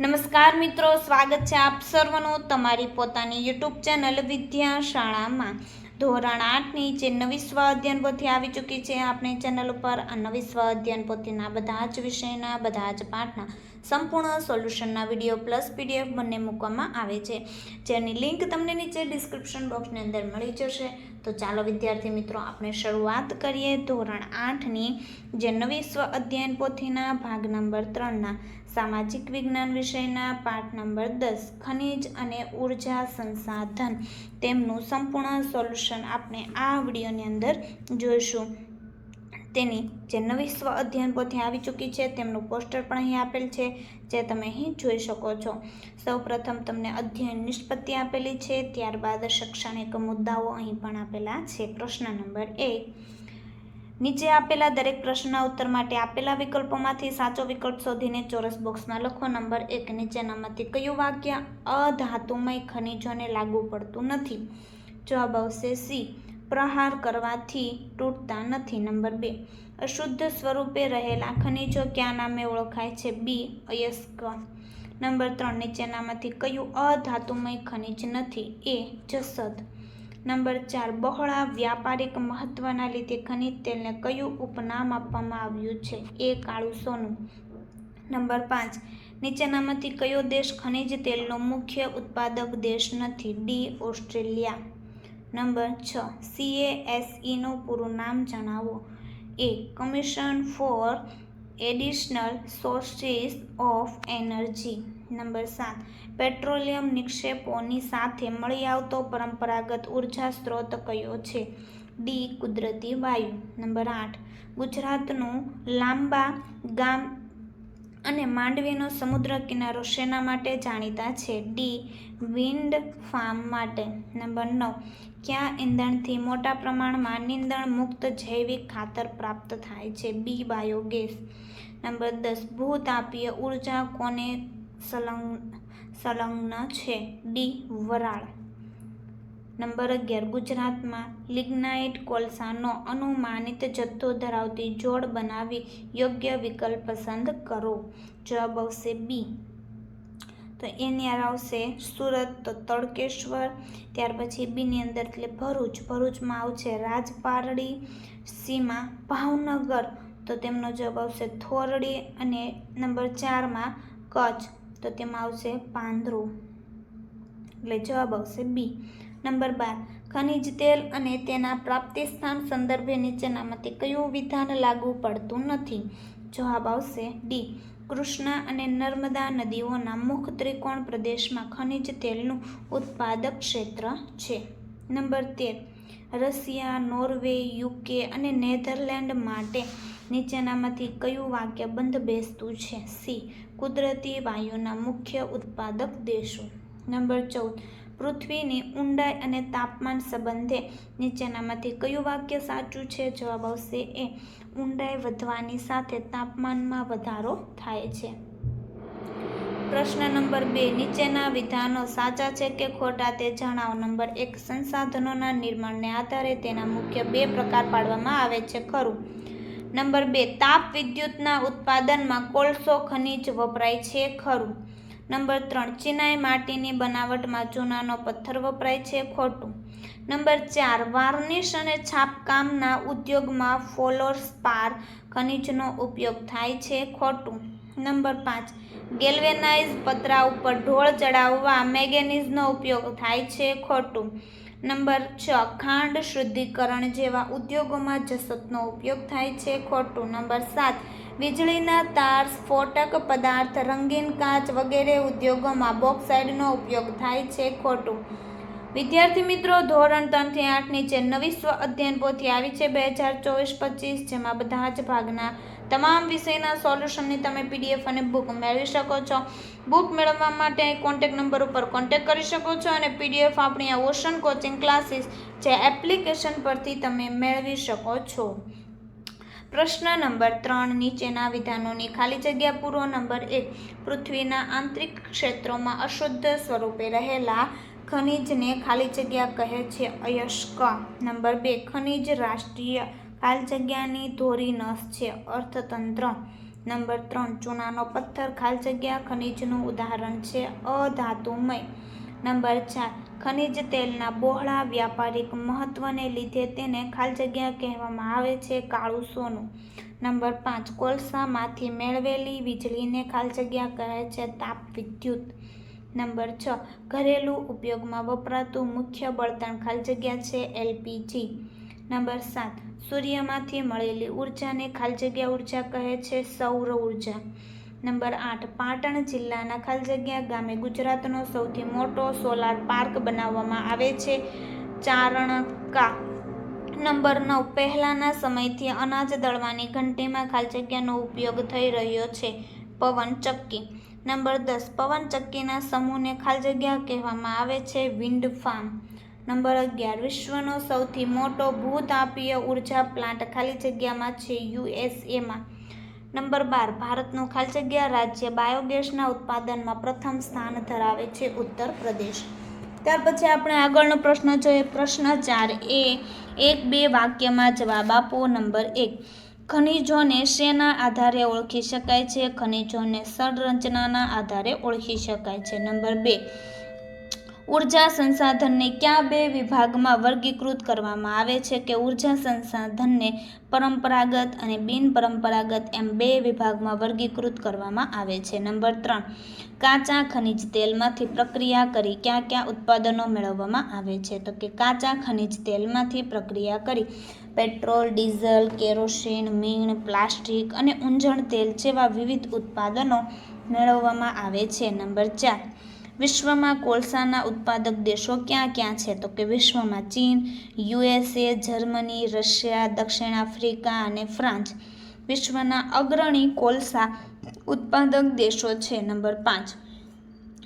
નમસ્કાર મિત્રો, સ્વાગત છે આપ સર્વનું તમારી પોતાની યુટ્યુબ ચેનલ વિદ્યા શાળામાં ધોરણ આઠની જે નવી સ્વ અધ્યયન પોથી આવી ચૂકી છે આપણી ચેનલ ઉપર આ નવી સ્વ અધ્યયન પોથીના બધા જ વિષયના, બધા જ પાઠના સંપૂર્ણ સોલ્યુશનના વીડિયો પ્લસ પીડીએફ બંને મૂકવામાં આવે છે. જેની લિંક તમને નીચે ડિસ્ક્રિપ્શન બોક્સની અંદર મળી જશે. તો ચાલો વિદ્યાર્થી મિત્રો, આપણે શરૂઆત કરીએ ધોરણ આઠની, જે નવી સ્વ અધ્યયન પોથીના ભાગ નંબર ત્રણના, સામાજિક વિજ્ઞાન વિષયના પાઠ નંબર દસ, ખનિજ અને ઊર્જા સંસાધન. તેમનું સંપૂર્ણ સોલ્યુશન આપણે આ વિડીયોની અંદર જોઈશું. તેની જે નવી સ્વ અધ્યયન પોથી આવી ચૂકી છે, તેમનું પોસ્ટર પણ અહીં આપેલ છે, જે તમે અહીં જોઈ શકો છો. સૌપ્રથમ તમને અધ્યયન નિષ્પત્તિ આપેલી છે, ત્યારબાદ શૈક્ષણિક મુદ્દાઓ અહીં પણ આપેલા છે. પ્રશ્ન નંબર એક. નીચે આપેલા દરેક પ્રશ્નના ઉત્તર માટે આપેલા વિકલ્પોમાંથી સાચો વિકલ્પ શોધીને ચોરસ બોક્સમાં લખો. નંબર એક નીચેનામાંથી કયું વાક્ય અધાતુમય ખનિજોને લાગુ પડતું નથી? જવાબ આવશે સી. પ્રહાર કરવાથી તૂટતા નથી. નંબર બે, અશુદ્ધ સ્વરૂપે રહેલા ખનિજો ક્યાં નામે ઓળખાય છે? બી, અયસ્ક. નંબર ત્રણ, નીચેનામાંથી કયું અધાતુમય ખનિજ નથી? એ, જસદ. નંબર ચાર, બહોળા વ્યાપારિક મહત્વના લીધે ખનિજ તેલને કયું ઉપનામ આપવામાં આવ્યું છે? એ, કાળું સોનું. નંબર પાંચ, નીચેનામાંથી કયો દેશ ખનિજ તેલનો મુખ્ય ઉત્પાદક દેશ નથી? D, Australia. નંબર છ. સીએએસઈનું પૂરું નામ જણાવો. A. Commission for additional sources of energy number સાત. પેટ્રોલિયમ નિક્ષેપોની સાથે મળી આવતો પરંપરાગત ઊર્જા સ્ત્રોત કયો છે? ડી કુદરતી વાયુ. નંબર આઠ. ગુજરાતનું લાંબા ગામ અને માંડવીનો સમુદ્ર કિનારો શેના માટે જાણીતા છે? ડી. વિન્ડ ફાર્મ માટે. નંબર નવ. કયા ઇંધણથી મોટા પ્રમાણમાં નિંદણ મુક્ત જૈવિક ખાતર પ્રાપ્ત થાય છે? બી. બાયોગેસ. નંબર દસ. ભૂતાપીય ઊર્જા કોને સંલગ્ન સંલગ્ન છે? ડી. વરાળ. નંબર અગિયાર, ગુજરાતમાં લિગ્નાઇટ કોલસાનો અનુમાનિત જથ્થો ધરાવતી જોડ બનાવી યોગ્ય વિકલ્પ પસંદ કરો. જવાબ આવશે બી. તો એની અંદર આવશે સુરત, તો તડકેશ્વર, ત્યાર પછી બીની અંદર એટલે ભરૂચ. ભરૂચમાં આવશે રાજપારડી, સીમાં ભાવનગર, તો તેમનો જવાબ આવશે થોરડી અને નંબર ચારમાં કચ્છ, તો તેમાં આવશે પાંદરું. એટલે જવાબ આવશે બી. નંબર બાર, ખનિજ તેલ અને તેના પ્રાપ્તિ સ્થાન સંદર્ભે નીચેનામાંથી કયું વિધાન લાગુ પડતું નથી? જવાબ આવશે ડી, કૃષ્ણા અને નર્મદા નદીઓના મુખ ત્રિકોણ પ્રદેશમાં ખનિજ તેલનું ઉત્પાદક ક્ષેત્ર છે. નંબર તેર, રશિયા, નોર્વે, યુકે અને નેધરલેન્ડ માટે નીચેનામાંથી કયું વાક્ય બંધ બેસતું છે? સી, કુદરતી વાયુના મુખ્ય ઉત્પાદક દેશો. નંબર ચૌદ પૃથ્વીની ઊંડાઈ અને તાપમાન સંબંધે નીચેનામાંથી કયું વાક્ય સાચું છે? જવાબ આવશે એ, ઊંડાઈ વધવાની સાથે તાપમાનમાં વધારો થાય છે. પ્રશ્ન નંબર બે, નીચેના વિધાનો સાચા છે કે ખોટા તે જણાવો. નંબર એક, સંસાધનોના નિર્માણને આધારે તેના મુખ્ય બે પ્રકાર પાડવામાં આવે છે, ખરું. નંબર બે, તાપ વિદ્યુતના ઉત્પાદનમાં કોલસો ખનિજ વપરાય છે, ખરું. નંબર ત્રણ, ચિનાઈ માટીની બનાવટમાં ચૂનાનો પથ્થર વપરાય છે ખોટું. નંબર ચાર, વાર્નિશ અને છાપકામના ઉદ્યોગમાં ફોલોર સ્પાર ખનિજનો ઉપયોગ થાય છે ખોટું. નંબર પાંચ, ગેલ્વેનાઇઝ પતરા ઉપર ઢોળ ચડાવવા મેગેનીઝનો ઉપયોગ થાય છે ખોટું. નંબર છ, ખાંડ શુદ્ધિકરણ જેવા ઉદ્યોગોમાં જસતનો ઉપયોગ થાય છે. ખોટું. નંબર સાત, વીજળીના તાર, સ્ફોટક પદાર્થ, રંગીન કાચ વગેરે ઉદ્યોગોમાં બોક્સાઇડનો ઉપયોગ થાય છે. ખોટું. વિદ્યાર્થી મિત્રો, ધોરણ ત્રણથી આઠની જે નવી સ્વ અધ્યયન પોથી આવી છે બે હજાર ચોવીસ પચીસ, જેમાં બધા જ ભાગના તમામ વિષયના સોલ્યુશનની તમે પીડીએફ અને બુક મેળવી શકો છો. બુક મેળવવા માટે કોન્ટેક નંબર ઉપર કોન્ટેક કરી શકો છો અને પીડીએફ આપણી આ ઓશન કોચિંગ ક્લાસીસ જે એપ્લિકેશન પરથી તમે મેળવી શકો છો. પ્રશ્ન નંબર ત્રણ, નીચેના વિધાનોની ખાલી જગ્યા પૂરો નંબર એક, પૃથ્વીના આંતરિક ક્ષેત્રોમાં અશુદ્ધ સ્વરૂપે રહેલા ખનિજને ખાલી જગ્યા કહે છે અયસ્ક નંબર બે, ખનિજ રાષ્ટ્રીય ખાલી જગ્યાની ધોરી નસ છે અર્થતંત્ર. નંબર ત્રણ, ચૂનાનો પથ્થર ખાલ જગ્યા ખનિજનું ઉદાહરણ છે અધાતુમય. નંબર ચાર, ખનિજ તેલના બહોળા વ્યાપારિક મહત્વને લીધે તેને ખાલ જગ્યા કહેવામાં આવે છે કાળું સોનું. નંબર પાંચ, કોલસામાંથી મેળવેલી વીજળીને ખાલ જગ્યા કહે છે તાપ વિદ્યુત. નંબર છ. ઘરેલું ઉપયોગમાં વપરાતું મુખ્ય બળતણ ખાલ જગ્યા છે એલપીજી. નંબર સાત. સૂર્યમાંથી મળેલી ઉર્જાને ખાલ જગ્યા ઊર્જા કહે છે સૌર ઊર્જા. નંબર આઠ. પાટણ જિલ્લાના ખાલ જગ્યા ગામે ગુજરાતનો સૌથી મોટો સોલાર પાર્ક બનાવવામાં આવે છે ચારણકા. નંબર નવ. પહેલાંના સમયથી અનાજ દળવાની ઘંટીમાં ખાલ જગ્યાનો ઉપયોગ થઈ રહ્યો છે. પવન ચક્કી. નંબર દસ, પવન ચક્કીના સમૂહને ખાલી જગ્યા કહેવામાં આવે છે, વિન્ડ ફાર્મ. નંબર અગિયાર, વિશ્વનો સૌથી મોટો ભૂતાપીય ઊર્જા પ્લાન્ટ ખાલી જગ્યામાં છે, યુએસએમાં. નંબર બાર, ભારતનું ખાલી જગ્યા રાજ્ય બાયોગેસના ઉત્પાદનમાં પ્રથમ સ્થાન ધરાવે છે, ઉત્તર પ્રદેશ. ત્યાર પછી આપણે આગળનો પ્રશ્ન જોઈએ. પ્રશ્ન ચાર એ, એક બે વાક્યમાં જવાબ આપો. નંબર એક ખનિજોને શેના આધારે ઓળખી શકાય છે? ખનિજોને સંરચનાના આધારે ઓળખી શકાય છે. નંબર બે ઊર્જા સંસાધનને કયા બે વિભાગમાં વર્ગીકૃત કરવામાં આવે છે કે ઊર્જા સંસાધનને પરંપરાગત અને બિનપરંપરાગત એમ બે વિભાગમાં વર્ગીકૃત કરવામાં આવે છે. નંબર ત્રણ, કાચા ખનિજ તેલમાંથી પ્રક્રિયા કરી ક્યાં ક્યાં ઉત્પાદનો મેળવવામાં આવે છે? તો કે કાચા ખનિજ તેલમાંથી પ્રક્રિયા કરી પેટ્રોલ, ડીઝલ, કેરોસીન, મીણ, પ્લાસ્ટિક અને ઊંજણ તેલ જેવા વિવિધ ઉત્પાદનો મેળવવામાં આવે છે. નંબર ચાર વિશ્વમાં કોલસાના ઉત્પાદક દેશો ક્યાં ક્યાં છે? તો કે વિશ્વમાં ચીન, યુએસએ, જર્મની, રશિયા, દક્ષિણ આફ્રિકા અને ફ્રાન્સ. વિશ્વના અગ્રણી કોલસા ઉત્પાદક દેશો છે નંબર પાંચ.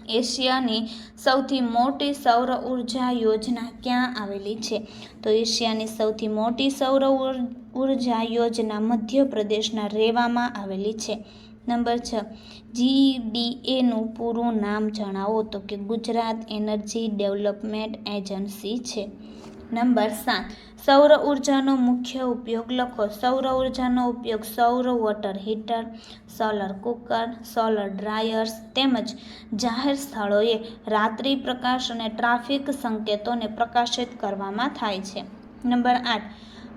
એશિયાની સૌથી મોટી સૌર ઊર્જા યોજના ક્યાં આવેલી છે? તો એશિયાની સૌથી મોટી સૌર ઊર્જા યોજના મધ્યપ્રદેશના રેવામાં આવેલી છે. નંબર છ. જીડીએનું પૂરું નામ જણાવો તો કે ગુજરાત એનર્જી ડેવલપમેન્ટ એજન્સી છે. નંબર સાત. સૌર ઉર્જાનો મુખ્ય ઉપયોગ લખો. સૌર ઉર્જાનો ઉપયોગ સૌર water heater, solar cooker, solar dryers તેમજ જાહેર સ્થળોએ રાત્રિ પ્રકાશ અને ટ્રાફિક સંકેતોને પ્રકાશિત કરવામાં થાય છે. નંબર આઠ.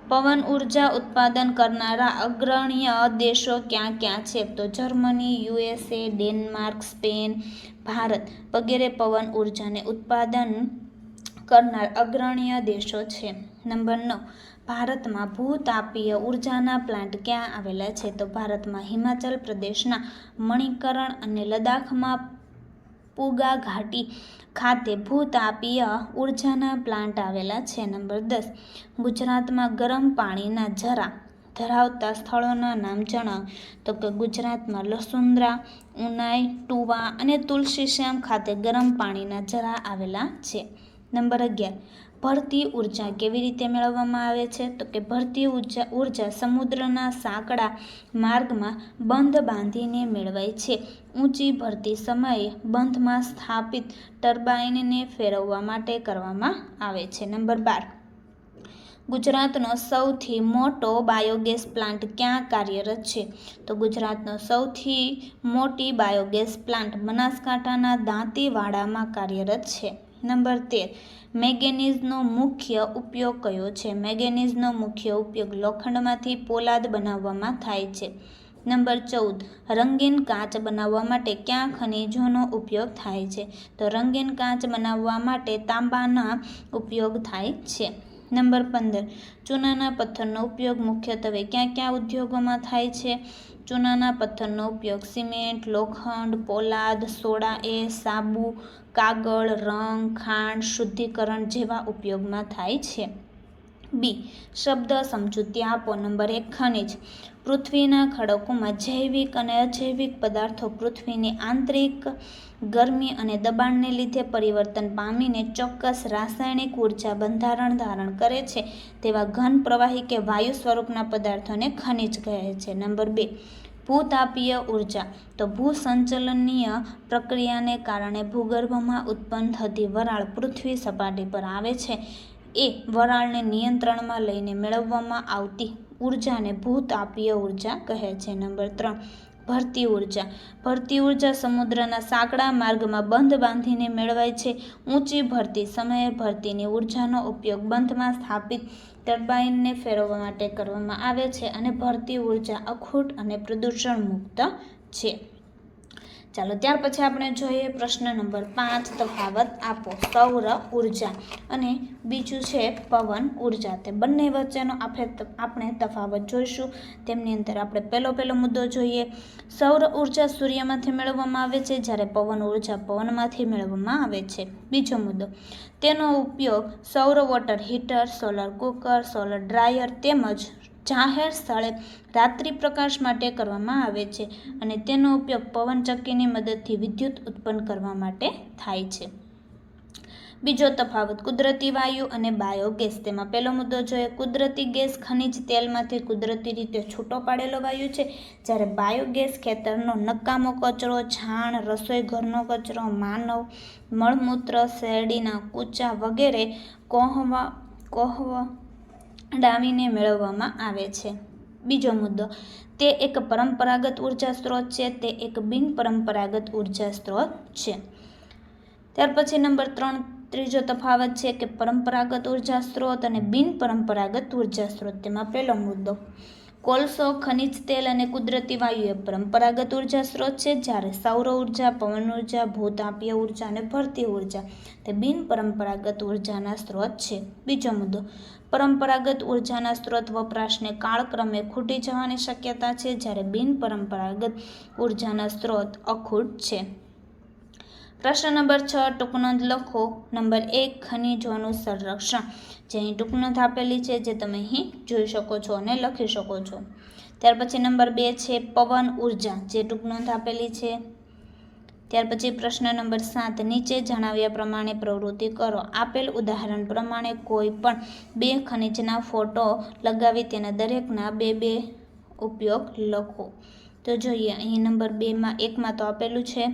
પવન ઊર્જા ઉત્પાદન કરનારા અગ્રણીય દેશો ક્યાં ક્યાં છે? તો Germany, USA, Denmark, Spain, Bharat વગેરે પવન ઉર્જાને ઉત્પાદન કરનાર અગ્રણીય દેશો છે. નંબર નવ, ભારતમાં ભૂતાપીય ઉર્જાના પ્લાન્ટ ક્યાં આવેલા છે? તો ભારતમાં હિમાચલ પ્રદેશના મણિકરણ અને લદ્દાખમાં પુગા ઘાટી ખાતે ભૂતાપીય ઉર્જાના પ્લાન્ટ આવેલા છે. નંબર દસ. ગુજરાતમાં ગરમ પાણીના જરા ધરાવતા સ્થળોના નામ જણાવ. તો કે ગુજરાતમાં લસુંદ્રા, ઉનાઈ, ટુવા અને તુલસીશ્યામ ખાતે ગરમ પાણીના જરા આવેલા છે. નંબર અગિયાર. ભરતી ઊર્જા કેવી રીતે મેળવવામાં આવે છે? તો કે ભરતી ઊર્જા ઊર્જા સમુદ્રના સાંકડા માર્ગમાં બંધ બાંધીને મેળવાય છે. ઊંચી ભરતી સમયે બંધમાં સ્થાપિત ટર્બાઇનને ફેરવવા માટે કરવામાં આવે છે. નંબર બાર. ગુજરાતનો સૌથી મોટો બાયોગેસ પ્લાન્ટ ક્યાં કાર્યરત છે? તો ગુજરાતનો સૌથી મોટી બાયોગેસ પ્લાન્ટ બનાસકાંઠાના દાંતીવાડામાં કાર્યરત છે. નંબર તેર. મેગેનીઝનો મુખ્ય ઉપયોગ કયો છે? મેગેનીઝનો મુખ્ય ઉપયોગ લોખંડમાંથી પોલાદ બનાવવામાં થાય છે. નંબર ચૌદ. રંગીન કાચ બનાવવા માટે ક્યાં ખનિજોનો ઉપયોગ થાય છે? તો રંગીન કાચ બનાવવા માટે તાંબાના ઉપયોગ થાય છે. નંબર પંદર. ચૂનાના પથ્થરનો ઉપયોગ મુખ્યત્વે ક્યાં ક્યાં ઉદ્યોગોમાં થાય છે? ચૂનાના પથ્થરનો ઉપયોગ સિમેન્ટ, લોખંડ, પોલાદ, સોડા એ સાબુ, કાગળ, રંગ, ખાંડ, શુદ્ધિકરણ જેવા ઉપયોગમાં થાય છે. બી. શબ્દ સમજૂતી આપો. નંબર એક, ખનિજ. પૃથ્વીના ખડકોમાં જૈવિક અને અજૈવિક પદાર્થો પૃથ્વીની આંતરિક ગરમી અને દબાણને લીધે પરિવર્તન પામીને ચોક્કસ રાસાયણિક ઊર્જા બંધારણ ધારણ કરે છે. તેવા ઘન પ્રવાહી કે વાયુ સ્વરૂપના પદાર્થોને ખનિજ કહે છે. નંબર બે, ભૂતાપીય ઊર્જા. તો ભૂસંચલનીય પ્રક્રિયાને કારણે ભૂગર્ભમાં ઉત્પન્ન થતી વરાળ પૃથ્વી સપાટી પર આવે છે. એ વરાળને નિયંત્રણમાં લઈને મેળવવામાં આવતી ઉર્જાને ભૂતાપીય ઊર્જા કહે છે. નંબર ત્રણ, ભરતી ઊર્જા. ભરતી ઊર્જા સમુદ્રના સાંકડા માર્ગમાં બંધ બાંધીને મેળવાય છે. ઊંચી ભરતી સમયે ભરતીની ઉર્જાનો ઉપયોગ બંધમાં સ્થાપિત ટર્બાઇનને ફેરવવા માટે કરવામાં આવે છે અને ભરતી ઊર્જા અખૂટ અને પ્રદૂષણ મુક્ત છે. ચાલો ત્યાર પછી આપણે જોઈએ પ્રશ્ન નંબર પાંચ, તફાવત આપો. સૌર ઊર્જા અને બીજું છે પવન ઊર્જા. તે બંને વચ્ચેનો આપણે તફાવત જોઈશું. તેમની અંદર આપણે પહેલો પહેલો મુદ્દો જોઈએ. સૌર ઊર્જા સૂર્યમાંથી મેળવવામાં આવે છે, જ્યારે પવન ઊર્જા પવનમાંથી મેળવવામાં આવે છે. બીજો મુદ્દો. તેનો ઉપયોગ સૌર water heater, solar cooker, solar dryer તેમજ જાહેર સ્થળે રાત્રિ પ્રકાશ માટે કરવામાં આવે છે અને તેનો ઉપયોગ પવનચક્કીની મદદથી વિદ્યુત ઉત્પન્ન કરવા માટે થાય છે. બીજો તફાવત, કુદરતી વાયુ અને બાયોગેસ. તેમાં પહેલો મુદ્દો જોઈએ, કુદરતી ગેસ ખનિજ તેલમાંથી કુદરતી રીતે છૂટો પાડેલો વાયુ છે. જ્યારે બાયોગેસ ખેતરનો નકામો કચરો, છાણ, રસોઈ ઘરનો કચરો, માનવ, મળમૂત્ર, શેરડીના કૂચા વગેરે કોહવા કોહવા ડામીને મેળવવામાં આવે છે. બીજો મુદ્દો, તે એક પરંપરાગત ઊર્જા સ્ત્રોત છે, તે એક બિનપરંપરાગત ઊર્જા સ્ત્રોત છે. ત્યાર પછી નંબર ત્રણ, ત્રીજો તફાવત છે કે પરંપરાગત ઊર્જા સ્ત્રોત અને બિનપરંપરાગત ઊર્જા સ્ત્રોત. તેમાં પહેલો મુદ્દો કોલસો, ખનિજ તેલ અને કુદરતી વાયુ એ પરંપરાગત ઊર્જા સ્ત્રોત છે, જ્યારે સૌર ઊર્જા, પવન ઊર્જા, ભૂતાપીય ઊર્જા અને ભરતી ઊર્જા તે બિનપરંપરાગત ઉર્જાના સ્ત્રોત છે. બીજો મુદ્દો, પરંપરાગત ઉર્જાના સ્ત્રોત વપરાશને કાળક્રમે ખૂટી જવાની શક્યતા છે, જ્યારે બિનપરંપરાગત ઉર્જાના સ્ત્રોત અખૂટ છે. પ્રશ્ન નંબર છ ટૂંકનોંધ લખો. નંબર એક ખનિજોનું સંરક્ષણ. જે અહીં ટૂંકનોંધ આપેલી છે, જે તમે અહીં જોઈ શકો છો અને લખી શકો છો. ત્યાર પછી નંબર બે છે, પવન ઊર્જા. જે ટૂંકનોંધ આપેલી છે. ત્યાર પછી પ્રશ્ન નંબર સાત, નીચે જણાવ્યા પ્રમાણે પ્રવૃત્તિ કરો. આપેલ ઉદાહરણ પ્રમાણે કોઈ પણ બે ખનિજના ફોટો લગાવી તેના દરેકના બે બે ઉપયોગ લખો. તો જોઈએ, અહીં નંબર બેમાં એકમાં તો આપેલું છે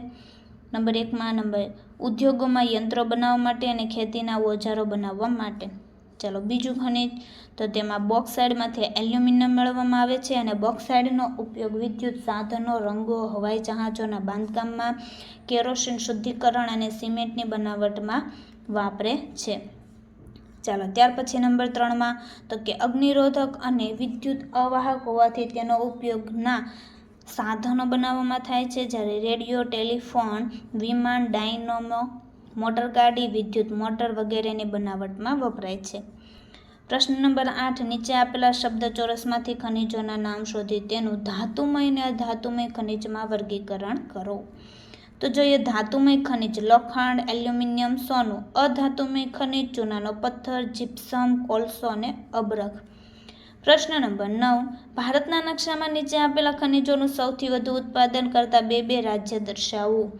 નંબર એકમાં નંબર, ઉદ્યોગોમાં યંત્રો બનાવવા માટે અને ખેતીના ઓજારો બનાવવા માટે. ચાલો બીજું ખનિજ. તો તેમાં બોક્સાઇડમાંથી એલ્યુમિનિયમ મેળવવામાં આવે છે અને બોક્સાઇડનો ઉપયોગ વિદ્યુત સાધનો, રંગો, હવાઈ જહાજોના બાંધકામમાં, કેરોસીન શુદ્ધિકરણ અને સિમેન્ટની બનાવટમાં વાપરે છે. ચાલો ત્યાર પછી નંબર ત્રણમાં, તો કે અગ્નિરોધક અને વિદ્યુત અવાહક હોવાથી તેનો ઉપયોગના સાધનો બનાવવામાં થાય છે. જ્યારે રેડિયો, ટેલિફોન, વિમાન, ડાયનોમો મોટરગાડી વિદ્યુત મોટર વગેરેની બનાવટમાં વપરાય છે. પ્રશ્ન નંબર આઠ, નીચે આપેલા શબ્દ ચોરસમાંથી ખનિજોના નામ શોધી તેનું ધાતુમય અને અધાતુમય ખનિજમાં વર્ગીકરણ કરો. તો જોઈએ ધાતુમય ખનિજ, લોખંડ, એલ્યુમિનિયમ, સોનું. અધાતુમય ખનિજ, ચૂનાનો પથ્થર, જીપ્સમ, કોલસો અને અબરખ. પ્રશ્ન નંબર નવ. ભારતના નકશામાં નીચે આપેલા ખનિજોનું સૌથી વધુ ઉત્પાદન કરતા બે બે રાજ્ય દર્શાવો.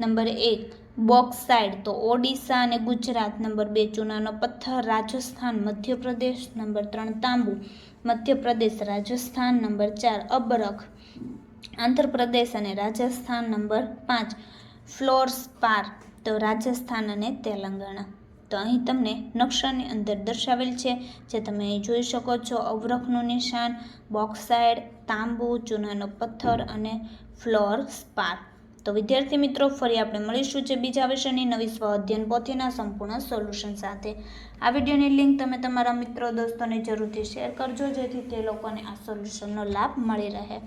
નંબર એક, બોક્સાઇડ તો ઓડિશા અને ગુજરાત. નંબર બે, ચૂનાનો પથ્થર રાજસ્થાન, મધ્યપ્રદેશ. નંબર ત્રણ, તાંબુ, મધ્યપ્રદેશ, રાજસ્થાન. નંબર ચાર, અબરખ, આંધ્રપ્રદેશ અને રાજસ્થાન. નંબર પાંચ ફ્લોરસ્પાર તો રાજસ્થાન અને તેલંગાણા. તો અહીં તમને નકશાની અંદર દર્શાવેલ છે, જે તમે અહીં જોઈ શકો છો. અવરખનું નિશાન, બોક્સાઇડ, તાંબુ, ચૂનાનો પથ્થર અને ફ્લોર સ્પાર. તો વિદ્યાર્થી મિત્રો, ફરી આપણે મળીશું જે બીજા વિષયની નવી સ્વ અધ્યયન પોથીના સંપૂર્ણ સોલ્યુશન સાથે. આ વિડીયોની લિંક તમે તમારા મિત્રો, દોસ્તોને જરૂરથી શેર કરજો, જેથી તે લોકોને આ સોલ્યુશનનો લાભ મળી રહે.